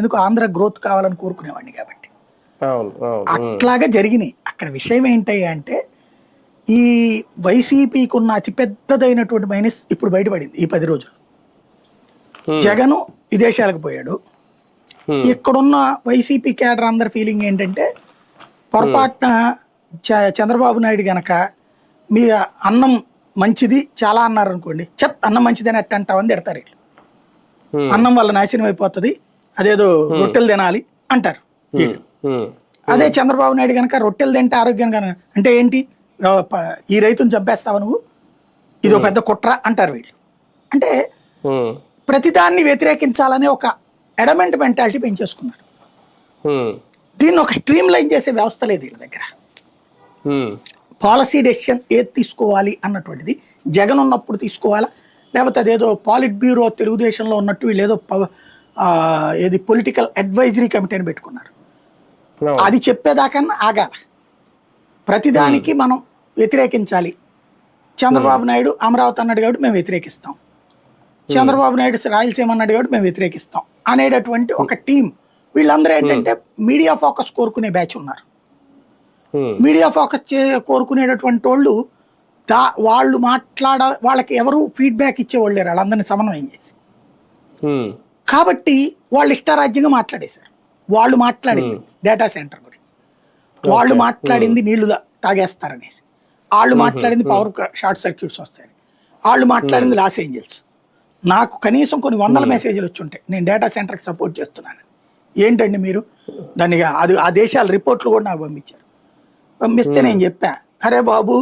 ఎందుకు ఆంధ్ర గ్రోత్ కావాలని కోరుకునేవాడిని కాబట్టి. అట్లాగా జరిగినాయి. అక్కడ విషయం ఏంటి అంటే ఈ వైసీపీకి ఉన్న అతిపెద్దదైనటువంటి మైనస్ ఇప్పుడు బయటపడింది ఈ పది రోజులు. జగను విదేశాలకు పోయాడు. ఇక్కడున్న వైసీపీ కేడర్ అందరి ఫీలింగ్ ఏంటంటే పొరపాటున చంద్రబాబు నాయుడు గనక మీ అన్నం మంచిది చాలా అన్నారు అనుకోండి చెప్ అన్నం మంచిది అని ఎట్ట అంటావని తిడతారు వీళ్ళు. అన్నం వల్ల నాశనం అయిపోతుంది అదేదో రొట్టెలు తినాలి అంటారు. అదే చంద్రబాబు నాయుడు కనుక రొట్టెలు తింటే ఆరోగ్యం కనుక అంటే ఏంటి? ఈ రైతుని చంపేస్తావా నువ్వు? ఇదో పెద్ద కుట్ర అంటారు వీళ్ళు. అంటే ప్రతిదాన్ని వ్యతిరేకించాలనే ఒక ఎడమెంట్ మెంటాలిటీ పెంచేసుకున్నారు. దీన్ని ఒక స్ట్రీమ్ లైన్ చేసే వ్యవస్థ లేదు వీళ్ళ దగ్గర. పాలసీ డెసిషన్ ఏది తీసుకోవాలి అన్నటువంటిది జగన్ ఉన్నప్పుడు తీసుకోవాలా? లేకపోతే అదేదో పాలిట్ బ్యూరో తెలుగుదేశంలో ఉన్నట్టు వీళ్ళు ఏదో ఏది పొలిటికల్ అడ్వైజరీ కమిటీని పెట్టుకున్నారు. అవును. అది చెప్పేదాకన్నా ఆగాల. ప్రతిదానికి మనం వ్యతిరేకించాలి. చంద్రబాబు నాయుడు అమరావతి అన్నాడు కాబట్టి మేము వ్యతిరేకిస్తాం. చంద్రబాబు నాయుడు రాయలసీమ అన్నాడు కాబట్టి మేము వ్యతిరేకిస్తాం అనేటటువంటి ఒక టీం. వీళ్ళందరూ ఏంటంటే మీడియా ఫోకస్ కోరుకునే బ్యాచ్ ఉన్నారు. మీడియా ఫోకస్ చే కోరుకునేటటువంటి వాళ్ళు దా వాళ్ళు మాట్లాడ వాళ్ళకి ఎవరు ఫీడ్బ్యాక్ ఇచ్చేవాళ్ళు లేరు. వాళ్ళందరినీ సమన్వయం చేసి. కాబట్టి వాళ్ళు ఇష్టారాజ్యంగా మాట్లాడేశారు. వాళ్ళు మాట్లాడింది డేటా సెంటర్ గురించి. వాళ్ళు మాట్లాడింది నీళ్ళు తాగేస్తారనేసి. వాళ్ళు మాట్లాడింది పవర్ షార్ట్ సర్క్యూట్స్ వస్తాయని. వాళ్ళు మాట్లాడింది లాస్ ఏంజల్స్. నాకు కనీసం కొన్ని వందల మెసేజ్లు వచ్చి ఉంటాయి. నేను డేటా సెంటర్కి సపోర్ట్ చేస్తున్నాను ఏంటండి మీరు? దాన్ని అది ఆ దేశాల రిపోర్ట్లు కూడా నాకు పంపించారు. పంపిస్తే నేను చెప్పా. అరే బాబు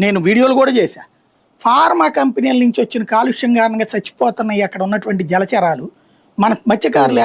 నేను వీడియోలు కూడా చేశా. ఫార్మా కంపెనీల నుంచి వచ్చిన కాలుష్యం కారణంగా చచ్చిపోతున్నాయి అక్కడ ఉన్నటువంటి జలచరాలు. మన మత్స్యకారులు